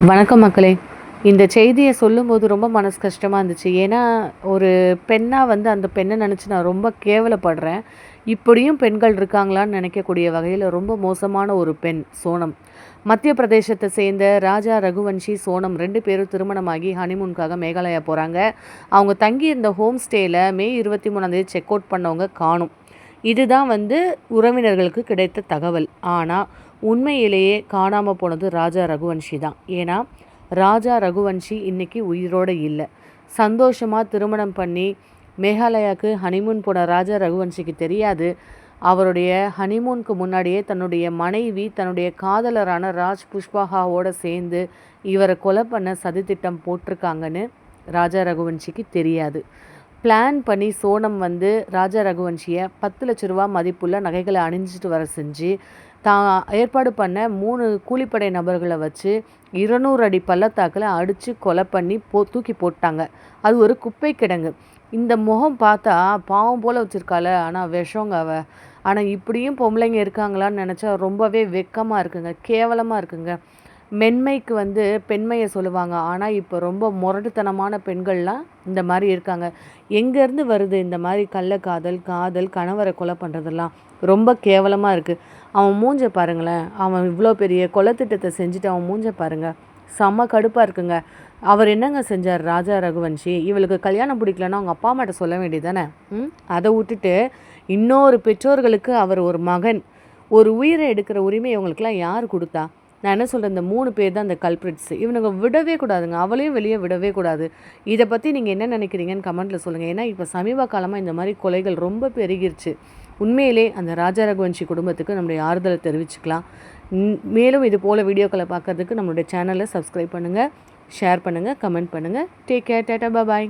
வணக்கம் மக்களே. இந்த செய்தியை சொல்லும்போது ரொம்ப மனசு கஷ்டமாக இருந்துச்சு. ஏன்னா ஒரு பெண்ணாக வந்து அந்த பெண்ணை நினச்சி நான் ரொம்ப கேவலப்படுறேன். இப்படியும் பெண்கள் இருக்காங்களான்னு நினைக்கக்கூடிய வகையில் ரொம்ப மோசமான ஒரு பெண் சோனம். மத்திய பிரதேசத்தை சேர்ந்த ராஜா ரகுவன்ஷி சோனம் ரெண்டு பேரும் திருமணமாகி ஹனிமூனுக்காக மேகாலயா போகிறாங்க அவங்க தங்கி இருந்த ஹோம் ஸ்டேயில் மே இருபத்தி மூணாந்தேதி செக் அவுட் பண்ணவங்க காணும். இதுதான் வந்து உறவினர்களுக்கு கிடைத்த தகவல். ஆனால் உண்மையிலேயே காணாமல் போனது ராஜா ரகுவன்ஷி தான். ஏன்னா ராஜா ரகுவன்ஷி இன்றைக்கி உயிரோடு இல்லை. சந்தோஷமாக திருமணம் பண்ணி மேகாலயாவுக்கு ஹனிமூன் போன ராஜா ரகுவன்ஷிக்கு தெரியாது. அவருடைய ஹனிமூனுக்கு முன்னாடியே தன்னுடைய மனைவி தன்னுடைய காதலரான ராஜ் புஷ்பாகாவோட சேர்ந்து இவரை கொலை பண்ண சதித்திட்டம் போட்டிருக்காங்கன்னு ராஜா ரகுவன்ஷிக்கு தெரியாது. பிளான் பண்ணி சோனம் வந்து ராஜா ரகுவன்ஷியை பத்து லட்ச ரூபா மதிப்புள்ள நகைகளை அணிஞ்சிட்டு வர செஞ்சு தான் ஏற்பாடு பண்ண மூணு கூலிப்படை நபர்களை வச்சு இருநூறு அடி பள்ளத்தாக்கில் அடித்து கொலை பண்ணி போ தூக்கி போட்டாங்க. அது ஒரு குப்பை கிடங்கு. இந்த முகம் பார்த்தா பாவம் போல் வச்சுருக்காள. ஆனால் விஷங்க அவ. ஆனால் இப்படியும் பொம்பளைங்க இருக்காங்களான்னு நினச்சா ரொம்பவே வெக்கமாக இருக்குங்க. கேவலமாக இருக்குங்க. மென்மைக்கு வந்து பெண்மையை சொல்லுவாங்க. ஆனால் இப்போ ரொம்ப முரட்டுத்தனமான பெண்கள்லாம் இந்த மாதிரி இருக்காங்க. எங்கேருந்து வருது இந்த மாதிரி கள்ளக்காதல் காதல் கணவரை கொலை பண்ணுறதெல்லாம் ரொம்ப கேவலமாக இருக்குது அவன் மூஞ்ச பாருங்களேன். அவன் இவ்வளோ பெரிய கொலைத்திட்டத்தை செஞ்சுட்டு அவன் மூஞ்ச பாருங்கள் செம்ம கடுப்பாக இருக்குங்க. அவர் என்னங்க செஞ்சார் ராஜா ரகுவன்ஷி? இவளுக்கு கல்யாணம் பிடிக்கலன்னா அவங்க அப்பா அம்மாட்ட சொல்ல வேண்டியதானே ம் அதை விட்டுட்டு இன்னொரு பெற்றோர்களுக்கு அவர் ஒரு மகன் ஒரு உயிரை எடுக்கிற உரிமை இவங்களுக்கெல்லாம் யார் கொடுத்தா? நான் என்ன சொல்கிறேன் இந்த மூணு பேர் தான் இந்த கல்பிரிட்ஸ் இவனுங்க விடவே கூடாதுங்க. அவளையும் வெளியே விடவே கூடாது. இதை பற்றி நீங்கள் என்ன நினைக்கிறீங்கன்னு கமெண்ட்டில் சொல்லுங்கள் ஏன்னா இப்போ சமீப காலமாக இந்த மாதிரி கொலைகள் ரொம்ப பெருகிருச்சு. உண்மையிலே அந்த ராஜா ரகுவன்ஷி குடும்பத்துக்கு நம்முடைய ஆறுதலை தெரிவிச்சுக்கலாம். மேலும் இது போல் வீடியோக்களை பார்க்கறதுக்கு நம்மளுடைய சேனலை சப்ஸ்கிரைப் பண்ணுங்கள் ஷேர் பண்ணுங்கள் கமெண்ட் பண்ணுங்கள் டேக் கேர் டேட்டா பாய்